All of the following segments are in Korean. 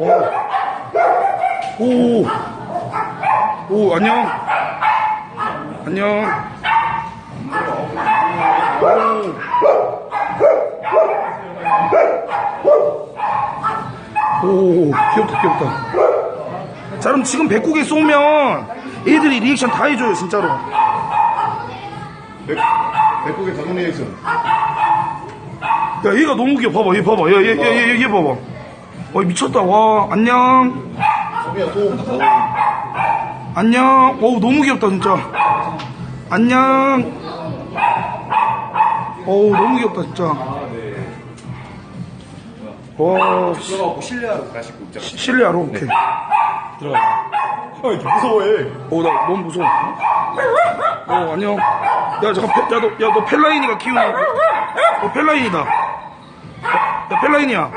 오. 오. 오, 안녕. 안녕. 오. 오, 귀엽다, 귀엽다. 자, 그럼 지금 백국에 쏘면 애들이 리액션 다 해줘요, 진짜로. 백, 백국의 자동 리액션. 야, 얘가 너무 귀여워. 봐봐, 얘 봐봐. 얘, 얘, 얘, 얘, 얘 봐봐. 와, 미쳤다. 와, 안녕. 안녕. 어우, 너무 귀엽다, 진짜. 안녕. 어우, 너무 귀엽다, 진짜. 와, 씨, 들어가고 실내하러 가시고 있잖아. 실내하러, 오케이. 들어가. 형, 이렇게 무서워해. 어, 나 너무 무서워. 어, 안녕. 야, 잠깐, 페- 야, 너, 야, 너 펠라인이가 키우는, 어, 펠라인이다. 어, 야, 펠라인이야.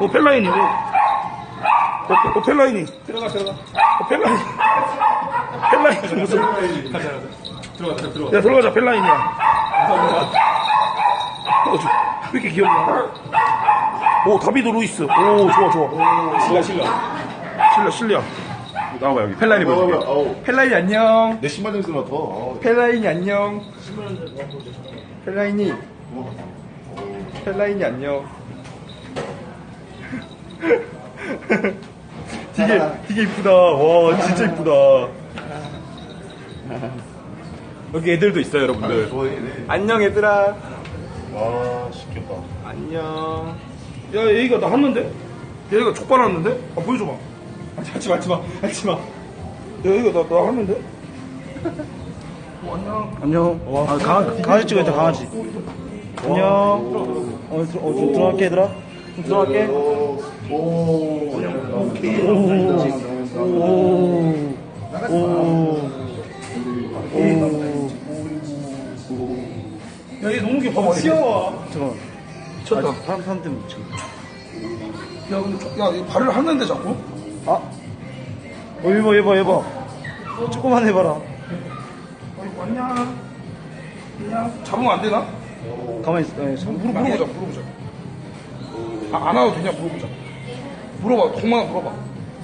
어, 펠라인이. 어, 어, 어, 펠라인이. 들어가, 들어가. 어, 펠라인. 펠라인 무슨. 가자, 가자. 들어가, 들어가. 야, 들어가자, 펠라인이야. 어, 저, 왜 이렇게 귀엽냐? 오, 다비드 루이스. 오, 좋아, 좋아. 실라, 실라. 실려, 실려. 나와봐, 여기. 펠라인이 보여줄게. 아우. 펠라인이 안녕. 내 신발 좀 쓰면 더. 아우, 펠라인이 안녕. 펠라인이 펠라인이 안녕. 되게 되게 이쁘다. 와 진짜 이쁘다. 여기 애들도 있어요, 여러분들. 좋아해. 안녕 얘들아. 와, 시켰다. 안녕. 야, 얘가 나 했는데? 얘가 족발 했는데? 아, 보여줘봐. 하지 마, 하지 마, 하지 마. 야, 얘가 나, 나 했는데? 어, 안녕. 안녕. 아, 강아, 강아지 찍어야 돼, 강아지. 안녕. 어, 들, 어, 좀 들어갈게, 얘들아. 좀 들어갈게. 오, 오. 오. 오. 야, 얘 너무 귀여워. 귀여워. 잠깐만. 미쳤다. 아, 사람, 사람 때문에 지금. 야, 근데, 저- 야, 얘 발을 하는데 자꾸? 아. 어, 얘 봐, 얘 봐, 얘 봐. 조금만 해봐라. 아이고, 안녕. 안녕. 잡으면 안 되나? 가만히 있어. 예, 물어보자, 물어보자. 아, 안 와도 되냐, 물어보자. 물어봐, 동만아 물어봐.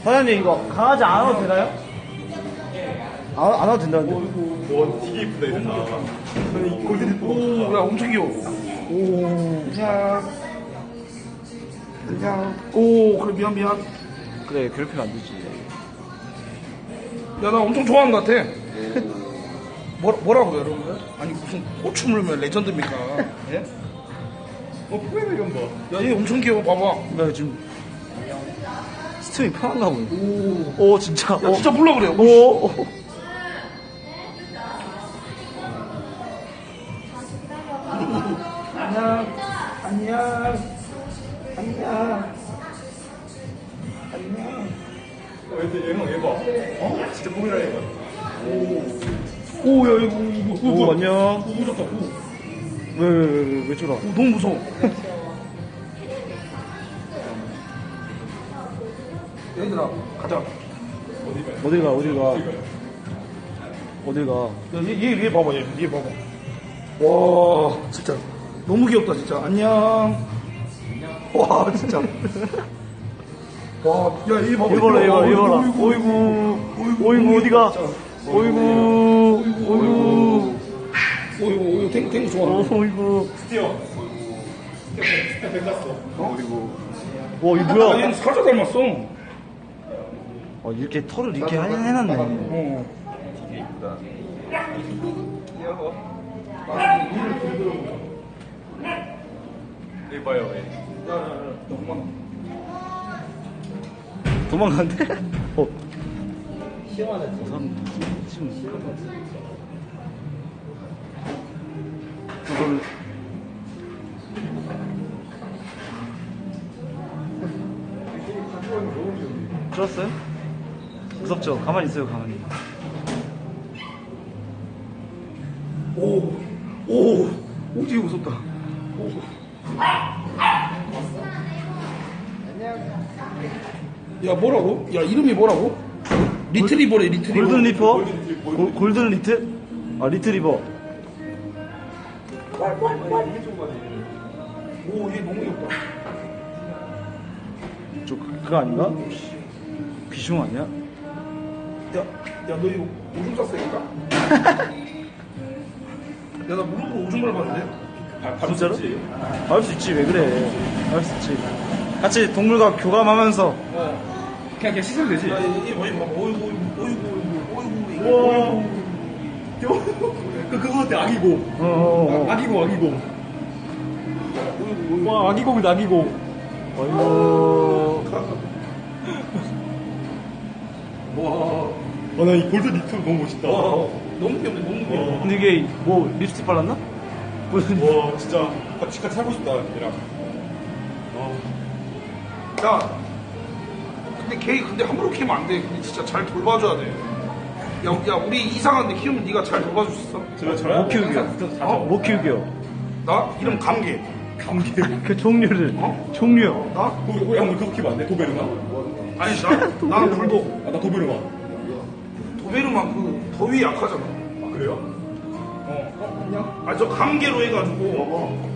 사장님, 이거 강아지 안 와도 되나요? 안, 안 와도 된다는데. 와, 되게 이쁘다, 이거. 오, 야, 엄청 귀여워. 오, 안녕. 안녕. 오, 그래, 미안, 미안. 그래, 괴롭히면 안 되지. 야, 나 엄청 좋아하는 것 같아. 뭐, 뭐라고요, 여러분들? 아니, 무슨 고추 물면 레전드입니까? 예? 어, 포에나 이건 봐. 야, 얘 엄청 귀여워, 봐봐. 나 지금 스팀이 편한가 보네. 오, 진짜. 야, 진짜 물라 그래요. 오. 오. 안녕. 안녕. 안녕. 안녕. 어, 얘, 얘, 형, 얘 봐. 어? 진짜 포에나 이거. 오, 야, 이거, 이거, 이거, 오. 안녕. 오, 무섭다. 오, 왜, 왜, 왜, 왜, 왜 저러? 오, 너무 무서워. 얘들아, 가자. 어딜 가, 어딜 가. 어딜 가. 야, 얘, 얘, 얘 봐봐, 얘, 얘 봐봐. 와, 진짜. 너무 귀엽다, 진짜. 안녕. 와, 진짜. 와, 야, 얘 봐봐. 얘 봐라. 어이구, 어이구, 어이구, 어디가? 어이구, 어이구, 어이구, 어이구, 탱, 탱 좋아. 어이구. 스티어. 스티어 뺏겼어. 어, 그리고. 와, 이거 아, 뭐야? 얘는 사자 닮았어. 어, 이렇게 털을 이렇게 해- 해놨네. 어. 얘 봐요, 얘. 도망간대? 어. 시원하네. 어, 사람, 지금. 이걸. 들었어요? 무섭죠? 가만히 있어요, 가만히. 오, 오, 오, 되게 무섭다. 오. 야, 뭐라고? 야, 이름이 뭐라고? 리트리버래, 리트리버. 골든 리퍼? 골- 골든 리트? 아, 리트리버. 오, 얘 너무 귀엽다. 저 그- 그거 아닌가? 귀중 아니야? 야, 야, 너 이거 오줌 쌌으니까? 야, 나 무릎으로 오줌 밟았는데? 진짜로? 밟을 수 있지 왜 그래 밟을 수 있지 같이 동물과 교감하면서 그냥 그냥 씻으면 되지. 야, 이게 뭐야, 봐봐. 어이구, 어이구, 어이구, 어이구, 어이구, 이거. 그 그거 같아 아기곰. 어, 어, 어. 아기곰 아기곰. 와 아기곰이다 아기곰. 어이구 어나이 골든 리트로 너무 멋있다. 와, 너무 귀엽네, 너무 귀여워. 근데 이게 뭐 립스틱 발랐나? 와 진짜 같이 같이 살고 싶다 얘랑. 야, 근데 걔 근데 함부로 키우면 안 돼. 근데 진짜 잘 돌봐줘야 돼. 야, 야, 우리 이상한데 키우면 네가 잘 돌봐줄 수 있어? 제가 저랑 못 키우기요 어? 못 키우기요 나 이름 감개. 감기. 그 종류를 어? 종류요 나? 우리 한번 그거 키우면 안 돼? 도베르마? 아니 나 나는 불독. 아나 도베르마. 도베르만 그 더위 약하잖아. 아 그래요? 어, 어 그냥? 아 저 감개로 해가지고.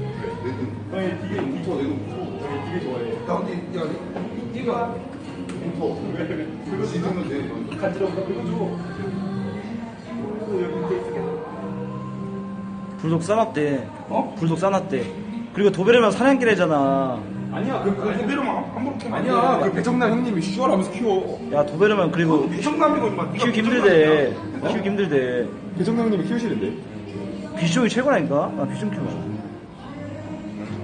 형이 되게 이거 내도 무서워. 형이 되게 좋아해. 야 근데 야 이- 얘가 그거 지으면 돼. 간지러워 그거 줘. 불독 싸놨대 어? 불독 싸놨대 그리고 도베르만 사냥개래잖아 아니야 그, 그 도베르만 함부로 키우면 안 아니야 돼. 그 배정남 형님이 쉬어라면서 키워. 야 도베르만 그리고 배정남이고 임마. 키우기. 힘들대 키우기 힘들대 배정남 형님이 키우시는데. 비숑이 최고라니까 나 비숑 키워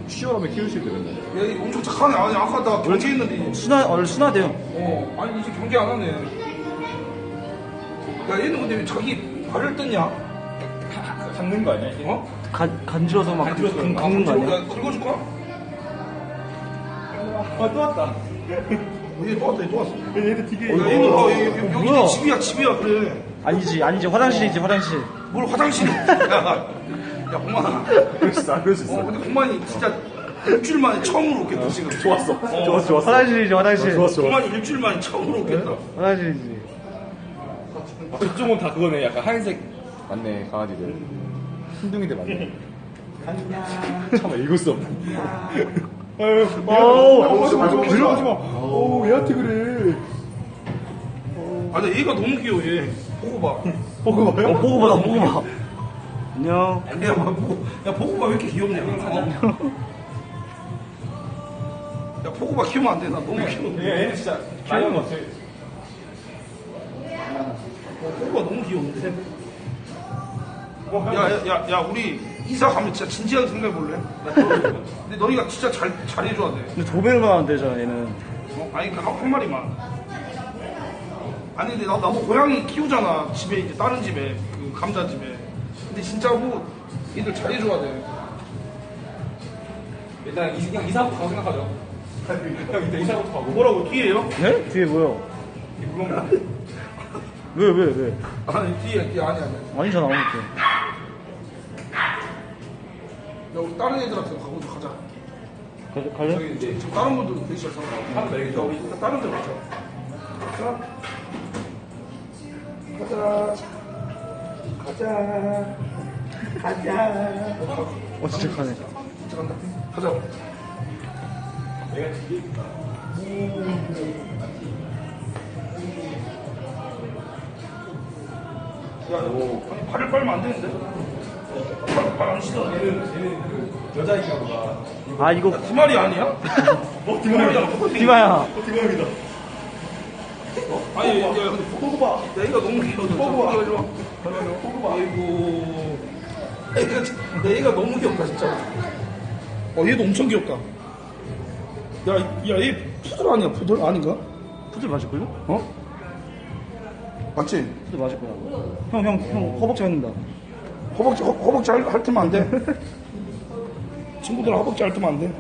쉬어라면 키우시는데 맨날. 야, 이거 엄청 착하네. 아니, 아까 나 경계했는데. 순화 원래 순화돼요 어, 아니, 이제 경계 안 하네. 야, 얘는 근데 왜 자기 발을 뜯냐? 잡는 거 아니야? 이게? 어? 간, 간지러서 막 간지러서 긁- 그런가? 긁는 거 아니야? 야, 긁어줄까? 아또 왔다. 어, 얘또 왔다, 얘 또 왔어. 야, 얘도 되게. 얘는, 어, 얘, 여기, 어, 여기 뭐야? 내 집이야, 집이야, 그래. 아니지 아니지 화장실이지 화장실 뭘 화장실에. 야, 야, 공만아. 그럴 수 있어. 그럴 수 어, 있어. 근데 공만이 진짜 일주일 만에 처음으로 오겠다, 지금. 좋았어. 좋았어 좋았어. 화장실이지 화장실 좋았어 좋았어. 공만이 일주일 만에 처음으로 오겠다. 화장실이지 저쪽은 다 그거네. 약간 하얀색. 맞네 강아지들. 흰둥이들 맞네. 참 읽을 수 없네. 아유, 어우, 하지 마, 하지 마, 하지 마. 어우, 얘한테 그래. 아, 근데 얘가 너무 귀여워, 얘. 보고 봐. 보고 봐요? 어 보고 봐 보고 봐 안녕 야, 뭐, 보고, 야, 보고 봐 왜 이렇게 귀엽냐? 어? 야, 보고 봐 키우면 안 돼. 나 너무 귀여워. 얘는 진짜 귀여운 것 같아. 어, 보고 봐 너무 귀여운데. 야, 야, 야, 야, 우리 이사 가면 진짜 진지하게 생각해 볼래? 근데 너희가 진짜 잘, 잘해줘야 돼. 근데 도베르만 안 되잖아 얘는 어? 아니, 그 한, 한 마리만. 아니, 근데 나, 나도 고양이 키우잖아. 집에, 이제 다른 집에. 그 감자 집에. 근데 진짜로 얘들 잘해줘야 돼. 일단 이- 그냥 이사부터 가고 생각하죠. 형 일단 이사부터 가고. 뭐라고, 뒤에요? 네? 뒤에 뭐야 왜왜 왜, 아니, 뒤에, 뒤에, 아니, 아니. 아니잖아 야, 우리 다른 애들한테 가고 좀 가자. 가- 갈래? 저기 이제 지금 다른 분들도 계시잖아. 하면 되겠죠. 우리 일단 다른 데 가자. 가자. 가자. 가자. 가자. 어 진짜 가네 진짜 간다. 가자. 야, 너 아니, 발을 빨면 안 되는데? 발안 씻어. 얘는, 얘는 그 여자인가 보다. 아 이거 디말이 아니야? 어, 디말이야. 디마야 대박이다. 아니, 야, 근데 보고 봐. 야, 얘가 너무 귀여워. 보고 봐. 아이고. 애가, 진- 야, 얘가 너무 귀엽다, 진짜. 어, 얘도 엄청 귀엽다. 야, 야, 얘 푸들 아니야, 푸들? 아닌가? 푸들 맞을걸요? 어? 맞지? 푸들 맞을 거야 형형 형 허벅지 밟는다 허벅지, 허, 허벅지 할, 핥으면 안 돼. 친구들 허벅지 핥으면 안 돼.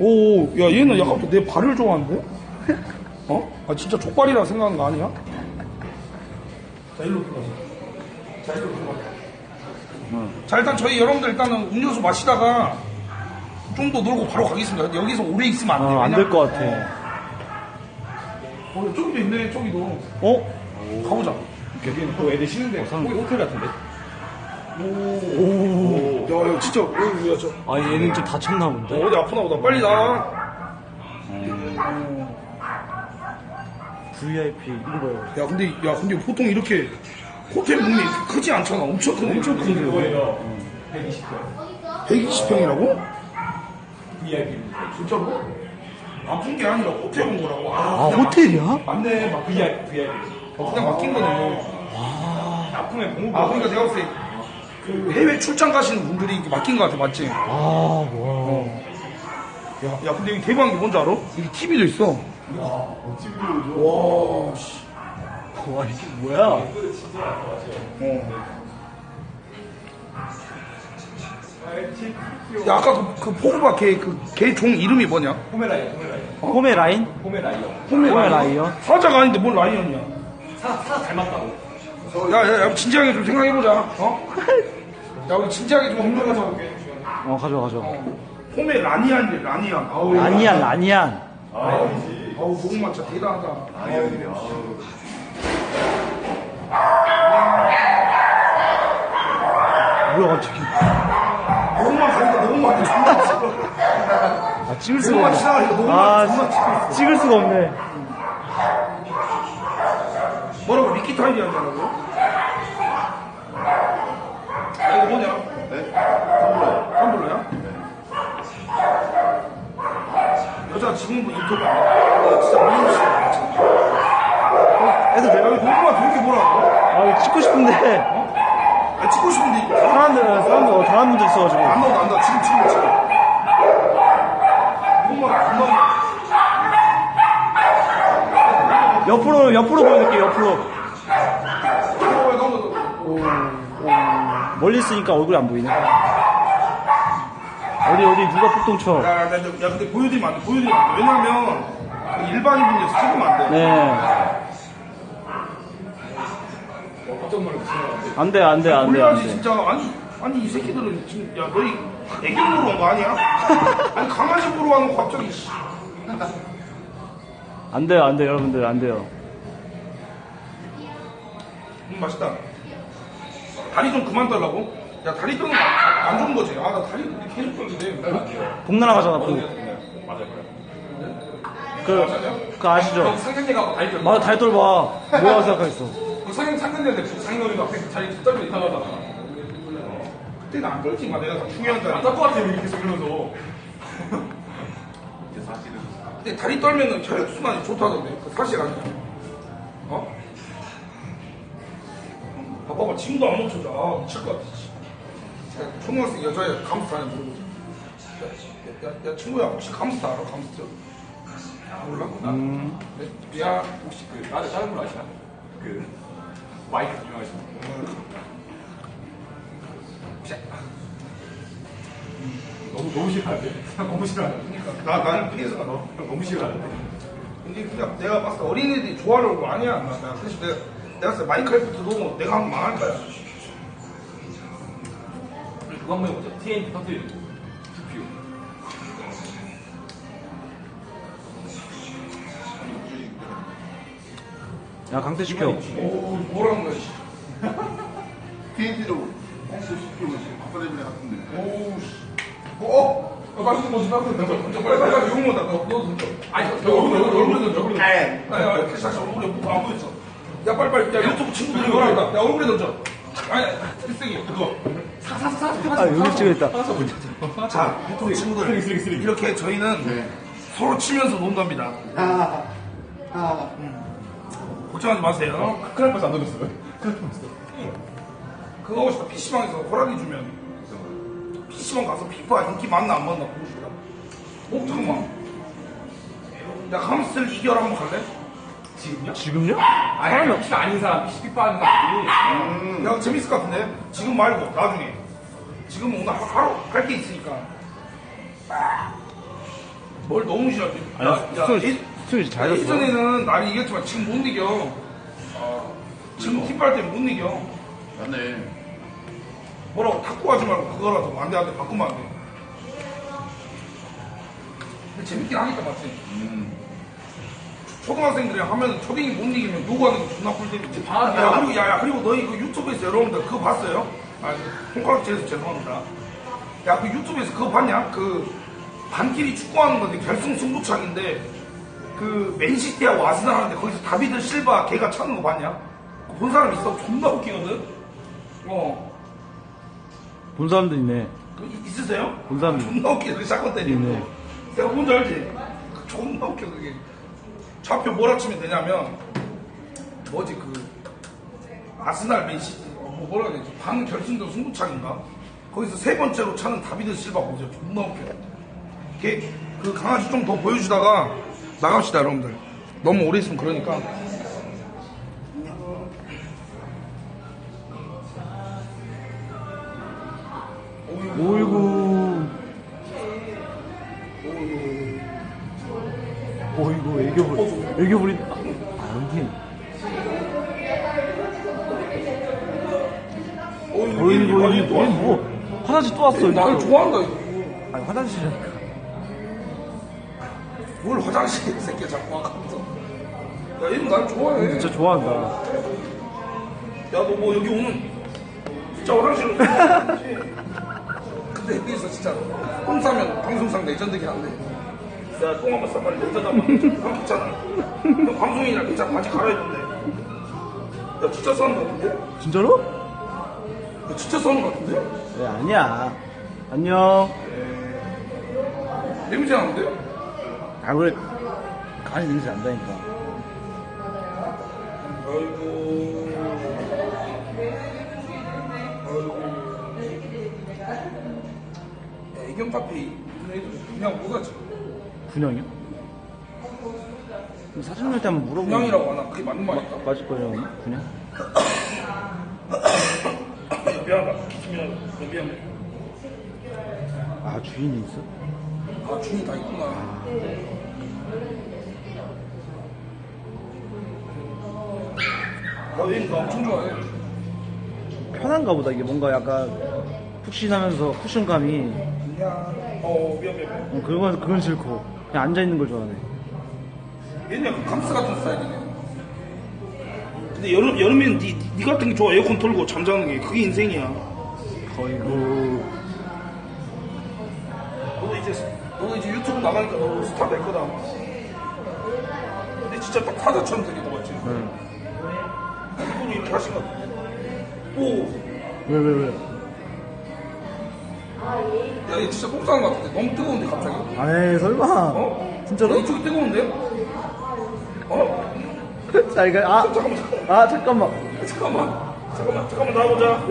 오, 야, 얘는 약간 내 발을 좋아하는데? 어? 아, 진짜 족발이라 생각하는 거 아니야? 자, 일로 들어가자. 자, 일로 들어가자. 자, 일단 저희 여러분들 일단은 음료수 마시다가 좀 더 놀고 바로 가겠습니다. 근데 여기서 오래 있으면 안 돼요. 아 안될 것 같아 어, 저기도 있네, 저기도. 어? 가보자. 여기는 또 애들 쉬는데 거기 호텔 같은데. 오. 야, 야, 진짜, 어, 야, 저, 아, 얘는 좀 다쳤나 본데? 어디 아프나 보다. 빨리 나. VIP, 이거 봐요. 야, 근데, 야, 근데 보통 이렇게 호텔 문이 크지 않잖아. 엄청 크네. 엄청 큰데. 이거예요. 120평. 120평이라고? VIP. 진짜로? 아픈 게 아니라 호텔 온 거라고. 아, 그냥 호텔이야? 맞네. 막 VIP. VIP. 어, 그냥 맡긴 거네. 아프면 공부. 아, 그러니까 내가 봤을 때, 그 해외 출장 가시는 분들이 맡긴 거 같아, 맞지? 아, 와. 야, 야, 근데 여기 대박인 게 뭔지 알아? 여기 TV도 있어. 와, 씨. 와, 이게 뭐야? 어. 야, 아까 그, 그 포그바 걔, 그, 걔 종 이름이 뭐냐? 포메라이어. 포메라이어. 홈의 라인? 포메라이어. 홈의 라이언? 사자가 아닌데 뭔 라이언이야? 사, 사 닮았다고. 어, 야, 야, 야, 진지하게 좀 생각해보자. 어? 야, 우리 진지하게 좀 생각해보자. 어, 가져와, 가져와. 홈에 라니안이래, 라니안. 아우, 라니안, 라니안. 아우, 목만 진짜 대단하다. 뭐야, 갑자기. 목만 가니까 너무 많이 존나 찍어. 아, 찍을 수가 목만 없네. 지나가니까 너무 아, 많이 찍어. 찌- 찍을 수가 없네. 뭐라고 미키 타임이 하냐고? 야, 이거 뭐냐? 네? 텀블러야? 지금도 인터뷰 안 해. 진짜 미용실. 애들 야, 내가, 녹음만 저렇게 뭐라고? 아, 찍고 싶은데. 야, 찍고 싶은데 사람들, 사람들, 어, 다른 분들 있어가지고. 안 나온다, 안 나온다. 지금, 지금, 지금. 녹음만 안 나온다. 옆으로, 옆으로 보여줄게, 옆으로. 어, 야, 나온다. 멀리 있으니까 얼굴이 안 보이네. 어디, 어디, 누가 폭동 쳐. 야, 야, 야, 야, 근데 보여드리면 안 돼, 보여드리면 안 돼. 왜냐면, 그 일반인분들 찍으면 안 돼. 네. 지나가는데. 안 돼, 안 돼, 안 돼, 안 돼. 진짜. 아니, 아니, 이 새끼들은 지금, 야, 너희 애교 보러 온 거 아니야? 아니, 강아지 보러 와놓고 갑자기, 씨. 안 돼요, 안 돼요, 여러분들, 안 돼요. 음, 맛있다. 다리 좀 그만 떨라고? 야, 다리 떠는 거 안 좋은 거지. 아, 나 다리 계속 떨는데. 복나라 가잖아, 복. 맞아요. 그, 그 아시죠? 다리 떨 맞아, 다리 떨봐. 뭐라고 생각했어? 그 상견, 상견례인데 상견례도 앞에 자리 떨면 이상하잖아. 그때는 안 떨지 마. 내가 다 중요한 자리. 안떨것 같아, 이렇게 계속 이러면서. 사실은. 근데 다리 떨면은 혈액순환이 좋다던데. 그 사실 아니야. 어? 봐봐봐, 지금도 안 멈춰져. 아, 미칠 것 같아. 초등학생 여자애 감스트 하냐 물어보지. 야, 야, 야, 친구야, 혹시 감스트 알아? 감스트? 몰라? 음. 네? 야, 혹시 그, 다른, 다른 분 아시나? 그, 마이크 유명하신 분. 너무, 너무 싫어하는데? 너무 싫어하는데? 나, 나는 피해서가 너. 너무 싫어하는데? 근데 그냥 내가 봤을 때 어린애들이 좋아하는 거 아니야. 나, 나 사실 내가, 내가 봤을 때 마인크래프트도 내가 하면 망할 거야. 그거 한번 해보자. TNT 터뜨리는 거. 투표. 야, 강퇴 시켜. 오, 뭐라는 거야, 씨. TNT로 수 10kg 바꿔내면 같은데. 오우 씨. 어? 어? 맛있는 거지 나 던져 던져 빨리 빨리 빨리 용모다 너, 너 던져 아니 너 얼굴 얼굴 얼굴 던져 얼굴 던져 아니 아니 다시 얼굴에 뭐안 보였어 야 빨리 빨리 야 유튜브 친구들이 이거 하다 야 얼굴에 던져 아니 필승이 그거 아, 여기 찍어있다. 자 유튜브 친구들. 이렇게 저희는 서로 치면서 논답니다. 아, 아. 걱정하지 마세요. 큰일 날뻔안 던졌어요. 그거 하고 싶다 PC방에서 허락이 주면. PC방 가서 피파 인기 많나 안 많나 보고 싶다. 어 잠깐만. 야 함스를 이겨라 한번 갈래? 지금요? 지금요? 아니, 혹시 아닌 사람, PCP 하는 사람들이. 야 재밌을 것 같은데? 지금 말고 나중에 지금 오늘 하- 하루 할 게 있으니까 뭘 너무 싫어하지 아니야, 야, 스토리, 예- 스토리 잘 야, 됐어. 예전에는 나를 이겼지만 지금 못 이겨 지금 팀빨 때못 이겨 맞네. 뭐라고 탁구 하지 말고 그거라도 안돼 안돼 바꾸면 안돼 재밌긴 하니까 맞지 초등학생들이 하면 초딩이 못 이기면 요구하는 게 존나 꿀잼이지 아, 야 그리고 야, 야 그리고 너희 그 유튜브에서 여러분들 그거 봤어요? 아, 콩깍지에서 죄송합니다. 야, 그 유튜브에서 그거 봤냐? 그 반끼리 축구하는 건데 결승 승부차기인데 그 맨시티하고 아스날 하는데 거기서 다비드 실바 걔가 차는 거 봤냐? 그본 사람 있어? 존나 웃기거든? 어. 본 사람들 있네. 그 이- 있으세요? 본 사람들. 존나 웃기다. 그 샷건 때리고. 네. 내가 뭔지 알지? 그 존나 웃겨, 그게. 좌표 뭐라 치면 되냐면, 뭐지, 그, 아스날 맨시티, 어, 뭐 뭐라 해야 되지? 반 결승전 승부차인가? 거기서 세 번째로 차는 다비드 실바 보세요. 존나 웃겨. 걔, 그 강아지 좀 더 보여주다가 나갑시다, 여러분들. 너무 오래 있으면 그러니까. 오이구. 애교 부리. 아, 얘, 얘, 얘또 왔어. 뭐, 화장실 또 왔어. 나를. 좋아한다, 이거. 아니, 화장실이라니까. 뭘 화장실에 이 새끼 자꾸 와가면서. 야, 얘는 날 좋아해. 진짜 좋아한다. 야, 너 뭐 여기 오는 진짜 화장실로. 근데 여기서 진짜 똥 싸면 방송상 레전드긴 한데. 야, 똥 한번 싸면 레전드 한번 괜찮아. 너 방송이라 괜찮아. 바지 갈아입는데. 야, 진짜 싸는 것 같은데? 진짜로? 야, 진짜 싸는 것 같은데? 네, 아니야. 안녕. 냄새 나는데? 아, 원래, 강아지 냄새 난다니까. 아이고. 야, 애견 카페 그냥 뭐가 지? 분양이요? 그럼 사장님한테 한번 물어보면. 분양이라고 하나? 그게 맞는 말일까? 맞을 거예요? 분양? 미안하다. 기침이라도. 너 미안해. 아, 주인이 있어? 아, 중이 다 있구나. 나 얘는 나 엄청 좋아해. 편한가 보다. 이게 뭔가 약간 푹신하면서 쿠션감이. 그냥, 어, 미안, 미안, 미안. 어, 그건, 그건 싫고. 그냥 앉아있는 걸 좋아하네. 얘는 약간 감스 같은 스타일이네. 근데 여름, 여름에는 니, 니, 니 같은 게 좋아. 에어컨 틀고 잠자는 게. 그게 인생이야. 거이고. 너도 이제, 너도 이제 유튜브 나가니까 너 스타 될 거다. 아마. 근데 진짜 딱 타자처럼 거 같지? 응. 이분이 이렇게 하신 거 같아. 오! 왜, 왜, 왜? 야, 얘 진짜 똥 싸는 거 같은데. 너무 뜨거운데, 갑자기. 아이, 설마. 어? 진짜로? 야, 이쪽이 뜨거운데? 어? 자, 이거, 아. 아, 잠깐만. 잠깐만. 잠깐만, 잠깐만 나와보자.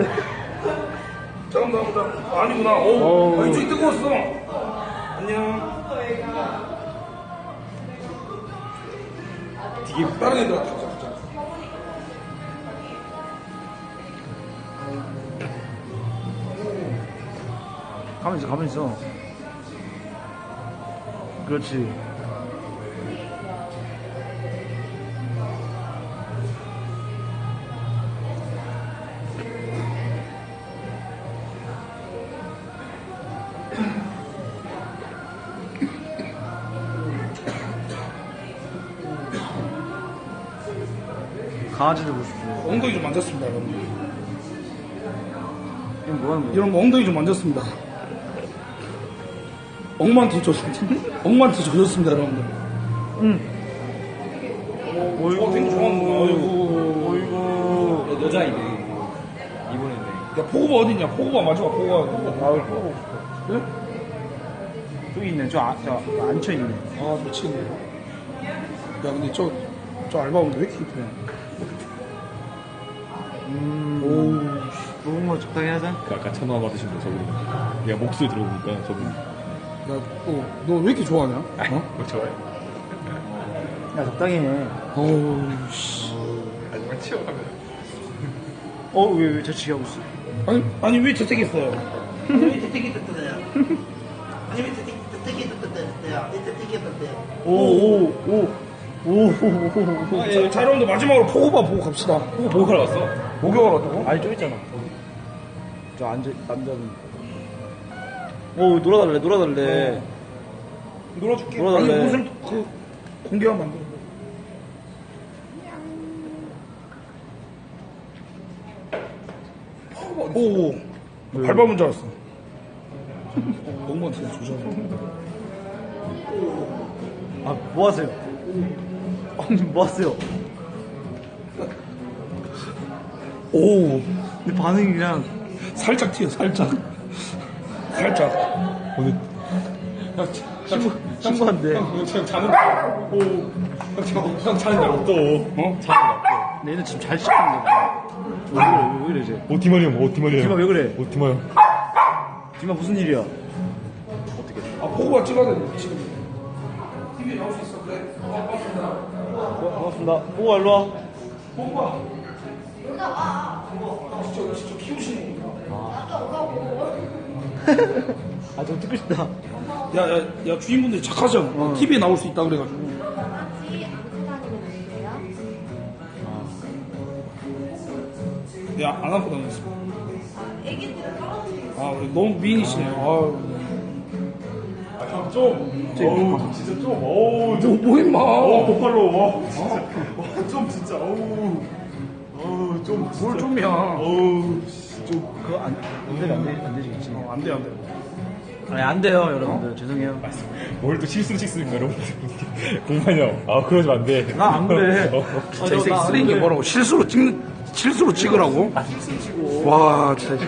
잠깐만 나와보자. 아, 아니구나. 오, 어우. 아, 이쪽이 뜨거웠어. 안녕. 되게 다른 애들 가자, 가만히 있어, 가만히 있어. 그렇지. 강아지를 보십시오. 엉덩이 좀 만졌습니다, 여러분. 이건 뭐 하는 거야? 여러분, 엉덩이 좀 만졌습니다. 엉만티 줬습니다. 엉만티 줘줬습니다, 여러분들. 어이구, 어, 되게 좋아하는구나. 어이구. 어이구. 여자이네. 이번에네. 야, 포구바 어딨냐? 포구바 마지막 포구바. 아, 또. 그래? 저기 있네. 저, 아, 저, 앉혀있네. 아, 미치겠네. 야, 근데 저, 저 알바분 왜 이렇게 이쁘냐? 음. 오, 너무 뭐 적당히 하자. 그 아까 천화 받으신 분 저분이. 내가 목소리 들어보니까 저분. 야, 너, 너왜 이렇게 좋아하냐? 어? 뭐 저래. 야, 적당히 해. 어우, 씨. 마지막 치워가면. 어, 왜, 왜 저치기 하고 있어? 아니, 아니, 왜 재택했어요? 오, 오, 오, 오, 오, 오, 오. 아, 예, 자, 여러분들 마지막으로 포구바 보고 갑시다. 뭐 목욕하러 왔어? 목욕을 하다고? 아니, 저 있잖아. 저 앉아, 남자분. 오, 놀아달래, 놀아달래. 놀아줄게. 놀아달래. 아니, 옷을 그, 공개하면 안 돼. 있어? 오, 밟아본 줄 알았어. 엉망한테 조져. 아, 뭐 하세요? 형님, 뭐 하세요? 오, 근데 반응이 그냥. 살짝 튀어, 살짝. 살짝. 오늘 형, 친구, 친구한데. 형, 자는 오, 형 지금 형 자는 날 없어. 어? 근데 얘는 지금 잘 씻는데. 왜 그래, 왜 그래, 이제. 오티머리 형, 오티머리 형. 디마 왜 그래? 오티머 형. 디마 무슨 일이야? 아, 보고가 찍어야 되는데, 지금. 고맙습니다. 오, 일로 와. 아, 저 찍고 싶다. 야, 야, 야, 주인분들이 착하죠? TV에 나올 수 있다 그래가지고. 강아지 안고 다니면 안 돼요? 야, 안 안고 다녔어. 애기들 떨어뜨리고 아, 너무 미인이시네. 아, 아, 형 좀. 어우, 진짜 좀. 어우, 너 뭐, 임마. 어, 복발로. 와, 진짜. 와, 좀 진짜. 어우. 어우, 좀. 뭘 좀이야. 어우, 좀. 그거 안, 안 되면 안, 되, 안 되시겠지. 어, 안 돼, 안 돼. 아니, 안 돼요, 여러분들. 죄송해요. 뭘 또 실수로 찍습니까, 여러분? 공만이 형. 아, 그러시면 안 돼. 나 안 그래. 어. 진짜 이 새끼 쓰레기 게 뭐라고. 실수로 찍는, 실수로 찍으라고? 와, 진짜.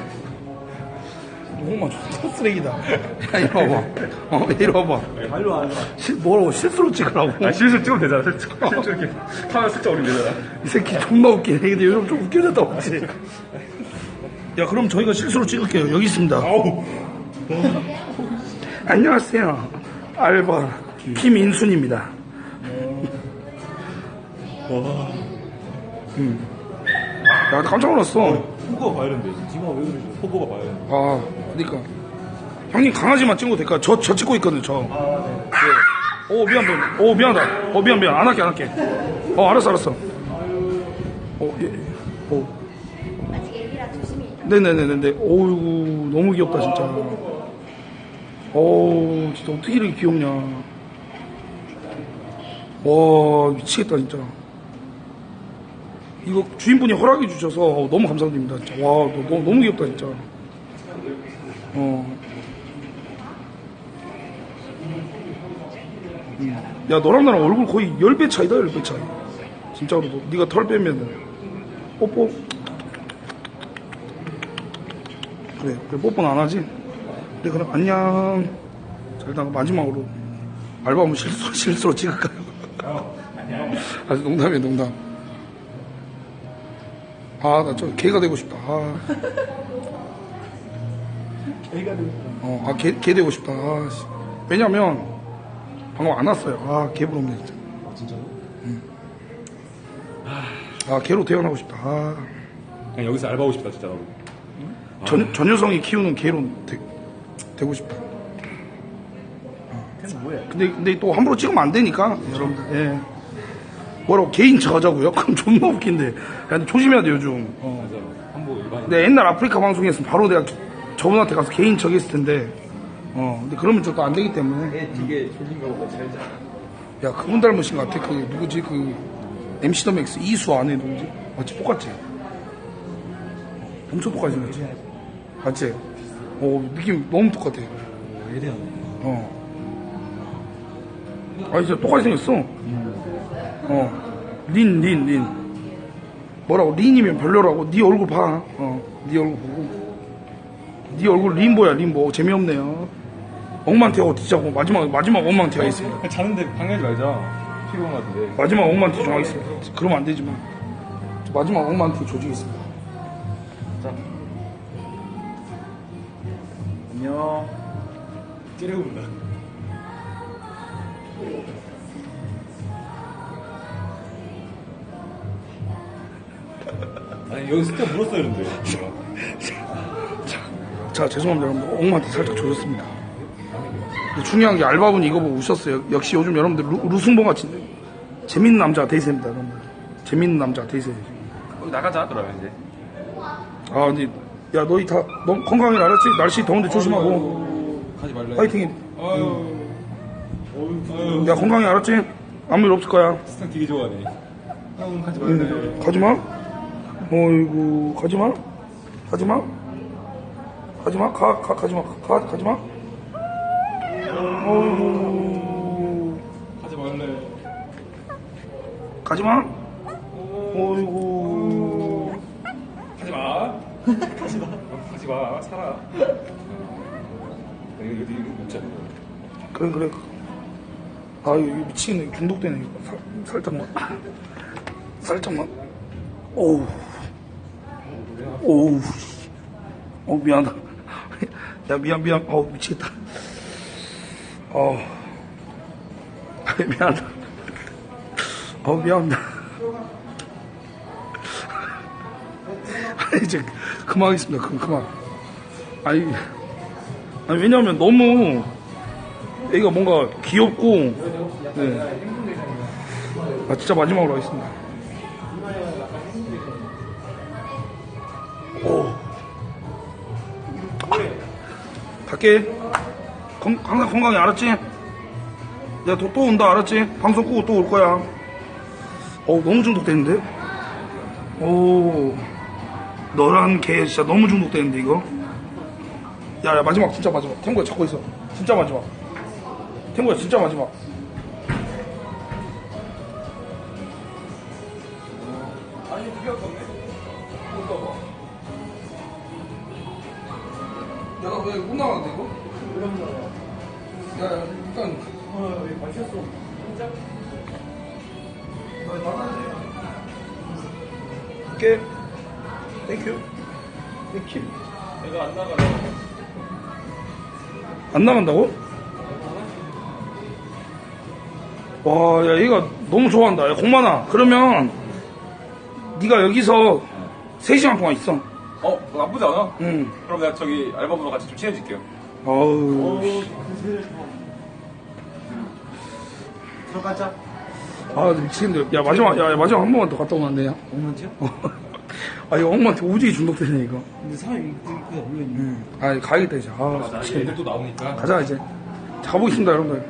정말 존나 쓰레기다. 야, 이리 와봐. 어, 이리 와봐. 와, 일로 와. 실, 뭐라고, 실수로 찍으라고. 아, 실수 찍으면 되잖아. 실수, 실수 이렇게. 카메라 살짝 올리면 되잖아. 이 새끼 존나 웃기네. 근데 요즘 좀 웃겨졌다, 그치? 야, 그럼 저희가 실수로 찍을게요. 여기 있습니다. 아우. 안녕하세요. 알바 김인순입니다. 음. 야, 깜짝 놀랐어. 호거가 봐야 되는데. 디마 왜 그러지? 호거가 봐야 되는데. 아, 그러니까 형님 강아지만 찍어도 될까? 저, 저 찍고 있거든, 저. 네. 오, 미안, 미안. 오, 미안하다. 오, 미안, 미안. 안 할게, 안 할게. 어, 알았어, 알았어. 어, 예. 네네네네. 오우, 너무 귀엽다, 진짜. 어우, 진짜 어떻게 이렇게 귀엽냐. 와, 미치겠다, 진짜. 이거 주인분이 허락해 주셔서 어, 너무 감사드립니다, 진짜. 와, 너, 너, 너무 귀엽다, 진짜. 어. 음. 야, 너랑 나랑 얼굴 거의 10배 차이다, 10배 차이. 진짜로, 너, 네가 털 빼면 뽀뽀. 그래, 그래 뽀뽀는 안 하지? 그래, 그럼 안녕. 자, 일단 마지막으로 알바 한번 실수, 실수로 찍을까요? 아, 농담이에요, 농담. 아, 나 저 개가 되고 싶다. 아. 개가 되고 싶다. 어, 아, 개, 개 되고 싶다. 아, 씨. 왜냐면, 방금 안 왔어요. 아, 개 부럽네, 진짜. 아, 진짜로? 응. 아, 개로 태어나고 싶다. 아. 그냥 여기서 알바하고 싶다, 진짜. 나도. 전, 전효성이 키우는 개로 되, 되고 뭐해? 근데, 근데 또 함부로 찍으면 안 되니까, 여러분들. 예. 뭐라고 개인 척 하자고요? 그럼 존나 웃긴데. 야, 근데 조심해야 돼, 요즘. 어. 맞아. 한보 일반인. 근데 옛날 아프리카 방송에서 바로 내가 저분한테 가서 개인 척 했을 텐데, 어. 근데 그러면 또안 되기 때문에. 되게 졸린 거보다 잘 자. 야, 그분 닮으신 것 같아. 그, 누구지? 그, MC 더 맥스 이수 안에 누구지? 맞지? 똑같지? 엄청 똑같이 생겼지? 맞지? 어, 느낌 너무 똑같아. 예리하네. 어. 아, 진짜 똑같이 생겼어. 어. 린, 린, 린. 뭐라고? 린이면 별로라고. 네 얼굴 봐. 어. 네 얼굴 보고. 네 얼굴 림보야, 림보. 재미없네요. 엉망티가 어디자고. 마지막, 마지막 엉망티가 있습니다. 자는데 방해하지 말자. 피곤한 것 같은데. 마지막 엉망티 좀 하겠습니다. 그러면 안 되지만. 마지막 엉망티 조지겠습니다. 안녕. 찌르고본다. 아니, 여기 숫자 물었어야 되는데. 자, 죄송합니다, 여러분들. 엉망티 살짝 조졌습니다. 근데 중요한 게 알바분 이거 보고 우셨어요. 역시 요즘 여러분들 루, 루승봉 같이 재밌는 남자 대세입니다, 여러분들. 재밌는 남자 대세. 거기 나가자, 그러면 이제. 아, 근데, 야, 너희 다, 너 건강히 알았지? 날씨 더운데 조심하고. 가지 말래. 파이팅. 아유. 아유. 야, 건강히 알았지? 아무 일 없을 거야. 스탄 되게 좋아하네. 형, 가지 말래. 가지 마. 어이구, 가지 마. 가지 마. 가지마 가, 가 가지마 가 가지마 어이구 하지 말래. 가지마 어이구 하지 마. 하지 마. 하지 마. 살아. 이거 이거 이거 못 잡아. 그래 그래. 아 이거 미치겠네. 중독되네. 이거 살, 살짝만. 살짝만. 오우. 오우. 어 미안하다. 야 미안 미안. 어 미치겠다. 어. 미안하다. 어 미안합니다. 아니 이제 그만하겠습니다 그, 그만 아니 아니 왜냐면 너무 애가 뭔가 귀엽고 네. 아 진짜 마지막으로 하겠습니다 오 갈게 건, 항상 건강히 알았지? 내가 또, 또 온다 알았지? 방송 끄고 또 올 거야 어 너무 중독되는데? 오 너란 개 진짜 너무 중독되는데 이거? 야, 야 마지막 진짜 마지막. 탱고야 잡고 있어. 진짜 마지막. 탱고야 진짜 마지막 땡큐. 내가 안 나가라. 안 나간다고? 와, 야, 얘가 너무 좋아한다. 야, 공만아. 그러면, 네가 여기서 3시간 동안 있어. 어 나쁘지 않아. 응. 그럼 내가 저기 알바분과 같이 좀 친해질게요. 아우. 들어가자. 아, 미치겠네. 야, 마지막, 야, 야, 마지막 한 번만 더 갔다 오면 안 되냐? 엄마한테요? 아, 이거 엄마한테 오지게 중독되네, 이거. 근데 사람이 그게 물려있네. 아, 가야겠다, 이제. 아, 맞아. 미치겠네. 애들 또 나오니까. 가자, 이제. 자, 가보겠습니다, 여러분들.